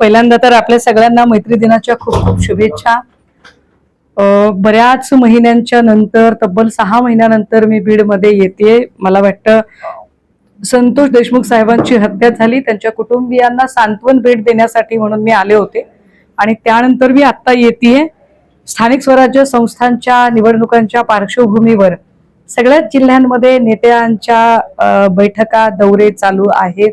पहिल्यांदा तर आपल्या सगळ्यांना मैत्री दिनाच्या खूप खूप शुभेच्छा. बऱ्याच महिन्यांच्या नंतर तब्बल सहा महिन्यानंतर मी बीडमध्ये येते. मला वाटतं संतोष देशमुख साहेबांची हत्या झाली. त्यांच्या कुटुंबियांना सांत्वन भेट देण्यासाठी म्हणून मी आले होते. आणि त्यानंतर मी आत्ता येते स्थानिक स्वराज्य संस्थांच्या निवडणुकांच्या पार्श्वभूमीवर. सगळ्याच जिल्ह्यांमध्ये नेत्यांच्या बैठका दौरे चालू आहेत.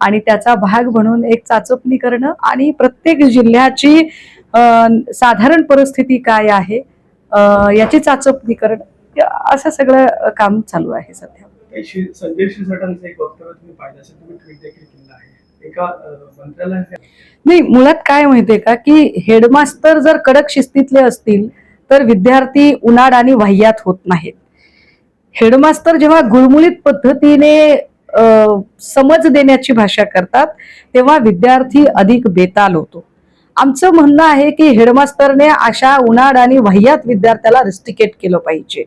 आणि त्याचा भाग म्हणून एक चाचपणी करणं आणि प्रत्येक जिल्ह्याची साधारण परिस्थिती काय आहे याची चाचपणी करणं असं सगळं काम चालू आहे सध्या. काही शि- संजय शिरसाटांचं एक वक्तव्य तुम्ही पाहिलं असेल तुम्ही ट्विट देखील केलं आहे. एका अं, मंत्र्याला नाही मुळात काय माहितीये का की हेडमास्तर जर कडक शिस्तीतले असतील तर विद्यार्थी उन्हाळ आणि वाह्यात होत नाहीत. हेडमास्तर जेव्हा गुळमुळीत पद्धतीने समज देण्याची भाषा करतात तेव्हा विद्यार्थी अधिक बेताल होतो. आमचं म्हणणं आहे की हेडमास्तरने अशा उन्हाळ आणि वाह्यात विद्यार्थ्याला रिस्टिकेट केलं पाहिजे.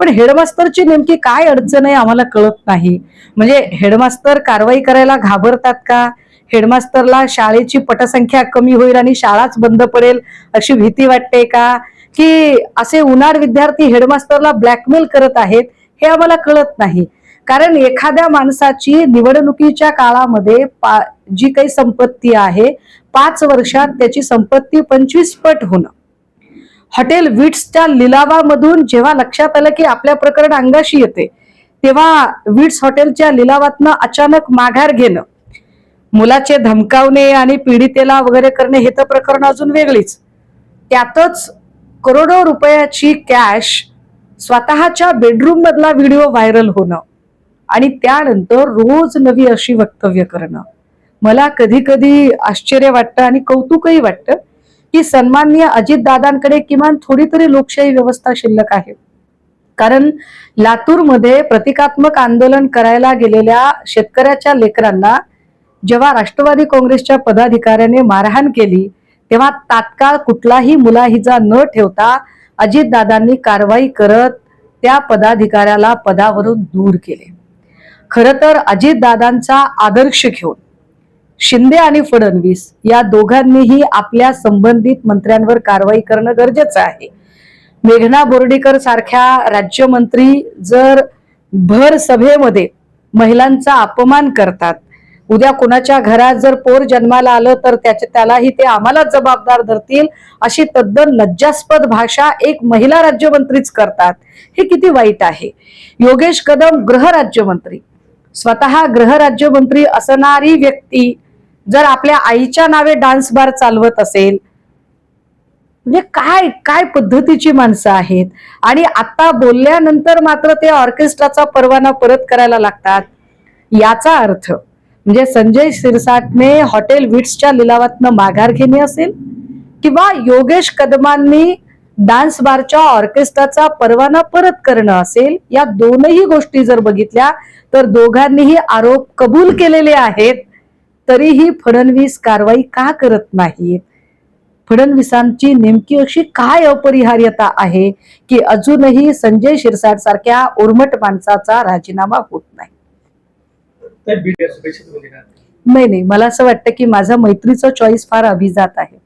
पण हेडमास्तरची नेमकी काय अडचण आहे आम्हाला कळत नाही. म्हणजे हेडमास्तर कारवाई करायला घाबरतात का? हेडमास्तरला शाळेची पटसंख्या कमी होईल आणि शाळाच बंद पडेल अशी भीती वाटते का? की असे उन्हाळ विद्यार्थी हेडमास्तरला ब्लॅकमेल करत आहेत हे आम्हाला कळत नाही. कारण एखाद्या माणसाची निवडणुकीच्या काळामध्ये पा- जी काही संपत्ती आहे पाच वर्षात त्याची संपत्ती पंचवीस पट होणं. हॉटेल विट्सच्या लिलावामधून जेव्हा लक्षात आलं की आपल्या प्रकरण अंगाशी येते तेव्हा विट्स हॉटेलच्या लिलावातनं अचानक माघार घेणं. मुलाचे धमकावणे आणि पीडितेला वगैरे करणे हे तर प्रकरण अजून वेगळीच. त्यातच करोडो रुपयाची कॅश स्वतःच्या बेडरूम मधला व्हिडिओ व्हायरल होणं. आणि त्यानंतर रोज नवी अशी वक्तव्य करणं. मला कधी कधी आश्चर्य वाटतं आणि कौतुकही वाटतं की सन्माननीय अजितदादांकडे किमान थोडी तरी लोकशाही व्यवस्था शिल्लक आहे. कारण लातूरमध्ये प्रतिकात्मक आंदोलन करायला गेलेल्या शेतकऱ्याच्या लेकरांना जेव्हा राष्ट्रवादी काँग्रेसच्या पदाधिकाऱ्याने मारहाण केली तेव्हा तात्काळ कुठलाही मुलाहिजा न ठेवता अजितदादांनी कारवाई करत त्या पदाधिकाऱ्याला पदावरून दूर केले. खर तर अजितदादांचा आदर्श घेऊन शिंदे आणि फडणवीस या दोघांनीही आपल्या संबंधित मंत्र्यांवर कारवाई करणं गरजेचं आहे. मेघना बोर्डीकर सारख्या राज्यमंत्री जर भर सभेमध्ये महिलांचा अपमान करतात उद्या कोणाच्या घरात जर पोर जन्माला आलं तर त्याच्या त्यालाही ते आम्हालाच जबाबदार धरतील अशी तद्दन लज्जास्पद भाषा एक महिला राज्यमंत्रीच करतात. हे किती वाईट आहे. योगेश कदम गृह राज्यमंत्री. स्वतः गृहराज्यमंत्री असणारी व्यक्ती जर आपल्या आईच्या नावे डान्स बार चालवत असेल म्हणजे काय काय पद्धतीची माणसं आहेत? आणि आता बोलल्यानंतर मात्र ते ऑर्केस्ट्राचा परवाना परत करायला लागतात. याचा अर्थ म्हणजे संजय शिरसाटने हॉटेल विट्सच्या लिलावातनं माघार घेणे असेल? किंवा योगेश कदमांनी डान्स बारच्या ऑर्केस्ट्राचा परवाना परत करणं असेल या दोनही गोष्टी जर बघितल्या तर दोघांनीही आरोप कबूल केलेले आहेत. तरीही फडणवीस कारवाई का करत नाहीत? फडणवीसांची नेमकी अशी काय अपरिहार्यता आहे की अजूनही संजय शिरसाट सारख्या उर्मट माणसाचा राजीनामा होत नाही? देणार नाही नाही. मला असं वाटतं की माझा मैत्रीचं चॉईस फार अभिजात आहे.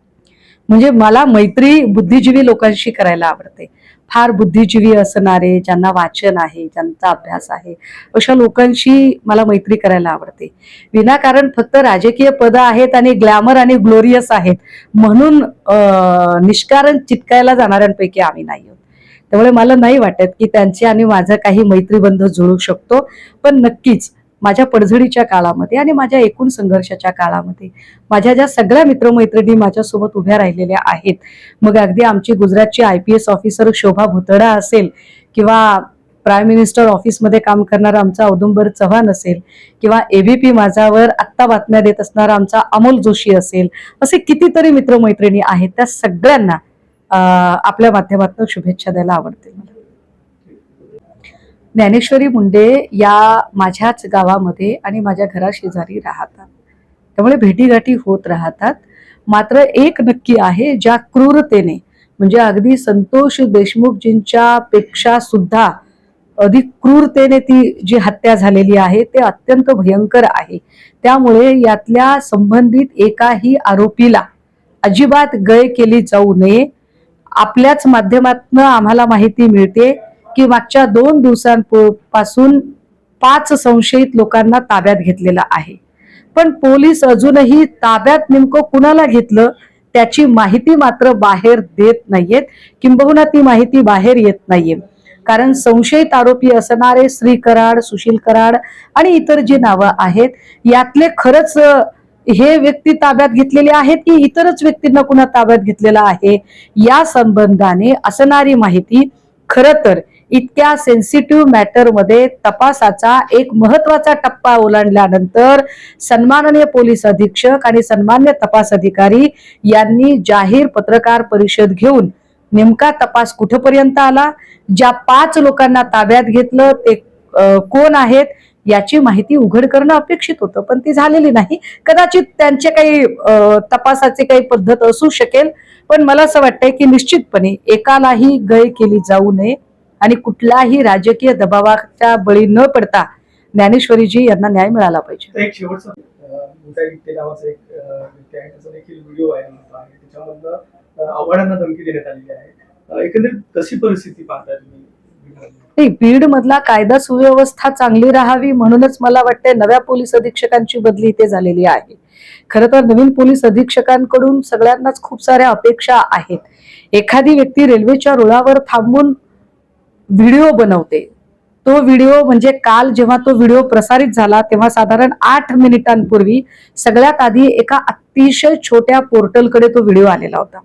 म्हणजे मला मैत्री बुद्धिजीवी लोकांशी करायला आवडते. फार बुद्धिजीवी असणारे ज्यांना वाचन आहे ज्यांचा अभ्यास आहे अशा लोकांशी मला मैत्री करायला आवडते. विनाकारण फक्त राजकीय पदं आहेत आणि ग्लॅमर आणि ग्लोरियस आहेत. म्हणून निष्कारण चिटकायला जाणाऱ्यांपैकी आम्ही नाही आहोत. त्यामुळे मला नाही वाटत की त्यांचे आणि माझं काही मैत्रीबंध जुळू शकतो. पण नक्कीच माझ्या पडझडीच्या काळामध्ये आणि माझ्या एकूण संघर्षाच्या काळामध्ये. माझ्या ज्या सगळ्या मित्रमैत्रिणी माझ्यासोबत उभ्या राहिलेल्या आहेत. मग अगदी आमची गुजरातची I P S officer Shobha Bhutada असेल किंवा प्राईम मिनिस्टर ऑफिसमध्ये काम करणारा आमचा औदुंबर चव्हाण असेल किंवा एबीपी माझावर आत्ता बातम्या देत असणारा आमचा अमोल जोशी असेल असे कितीतरी मित्रमैत्रिणी आहेत त्या सगळ्यांना आपल्या माध्यमातून शुभेच्छा द्यायला आवडतील मला. ज्ञानेश्वरी मुंडे या माझ्याच गावामध्ये आणि माझ्या घराशेजारी राहतात. त्यामुळे भेटीगाठी होत राहतात. मात्र एक नक्की आहे ज्या क्रूरतेने म्हणजे अगदी संतोष देशमुखजींच्या पेक्षा सुद्धा अधिक क्रूरतेने ती जी हत्या झालेली आहे ते अत्यंत भयंकर आहे. त्यामुळे यातल्या संबंधित एकाही आरोपीला अजिबात गय केली जाऊ नये. आपल्याच माध्यमातून आम्हाला माहिती मिळते की मागच्या दोन दिवसांपासून पाच संशयित लोकांना ताब्यात घेतलेला आहे. पण पोलीस अजूनही ताब्यात नेमकं कुणाला घेतलं त्याची माहिती मात्र बाहेर देत नाहीयेत. किंबहुना ती माहिती बाहेर येत नाहीये. कारण संशयित आरोपी असणारे श्री कराड सुशील कराड आणि इतर जी नावं आहेत यातले खरंच हे व्यक्ती ताब्यात घेतलेले आहेत की इतरच व्यक्तींना कुणा ताब्यात घेतलेला आहे? या संबंधाने असणारी माहिती खर तर इतक्या सेन्सिटिव्ह मॅटरमध्ये तपासाचा एक महत्त्वाचा टप्पा ओलांडल्यानंतर सन्माननीय पोलीस अधीक्षक आणि सन्मान्य तपास अधिकारी यांनी जाहीर पत्रकार परिषद घेऊन नेमका तपास कुठपर्यंत आला ज्या पाच लोकांना ताब्यात घेतलं ते कोण आहेत याची माहिती उघड करणं अपेक्षित होतं पण ती झालेली नाही. कदाचित त्यांचे काही तपासाचे काही पद्धत असू शकेल पण मला असं वाटतंय की निश्चितपणे एकालाही गय केली जाऊ नये. आणि कुठलाही राजकीय दबावाच्या बळी न पडता ज्ञानेश्वरीजी यांना न्याय मिळाला पाहिजे. एक आव्हाडांना धमकी देण्यात आलेली आहे. एकंदरीत कशी परिस्थिती तुम्ही? नाही बीड मधला कायदा सुव्यवस्था चांगली राहावी म्हणूनच मला वाटते नव्या पोलीस अधीक्षकांची बदली इथे झालेली आहे. खरं तर नवीन पोलीस अधीक्षकांकडून सगळ्यांनाच खूप साऱ्या अपेक्षा आहेत. एखादी व्यक्ती रेल्वेच्या रुळावर थांबून व्हिडिओ बनवते. तो व्हिडिओ म्हणजे काल जेव्हा तो व्हिडिओ प्रसारित झाला तेव्हा साधारण आठ मिनिटांपूर्वी सगळ्यात आधी एका अतिशय छोट्या पोर्टलकडे तो व्हिडिओ आलेला होता.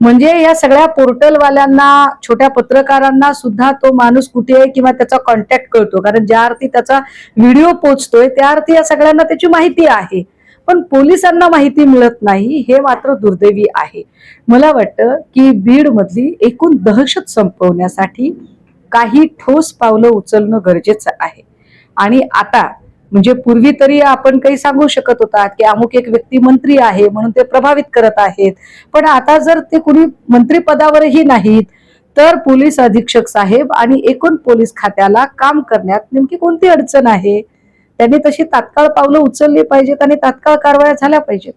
म्हणजे या सगळ्या पोर्टलवाल्यांना छोट्या पत्रकारांना सुद्धा तो माणूस कुठे आहे किंवा त्याचा कॉन्टॅक्ट कळतो. कारण ज्या अर्थी त्याचा व्हिडिओ पोचतोय त्या अर्थी या सगळ्यांना त्याची माहिती आहे. पण पोलिसांना माहिती मिळत नाही हे मात्र दुर्दैवी आहे. मला वाटतं की बीड मधली एकूण दहशत संपवण्यासाठी काही ठोस पावलं उचलणं गरजेचं आहे. आणि आता म्हणजे पूर्वी तरी आपण काही सांगू शकत होता की अमुक एक व्यक्ती मंत्री आहे म्हणून ते प्रभावित करत आहेत. पण आता जर ते कुणी मंत्रीपदावरही नाहीत तर पोलीस अधीक्षक साहेब आणि एकूण पोलीस खात्याला काम करण्यात नेमकी कोणती अडचण आहे? त्यांनी तशी तात्काळ पावलं उचलली पाहिजेत आणि तात्काळ कारवाया झाल्या पाहिजेत.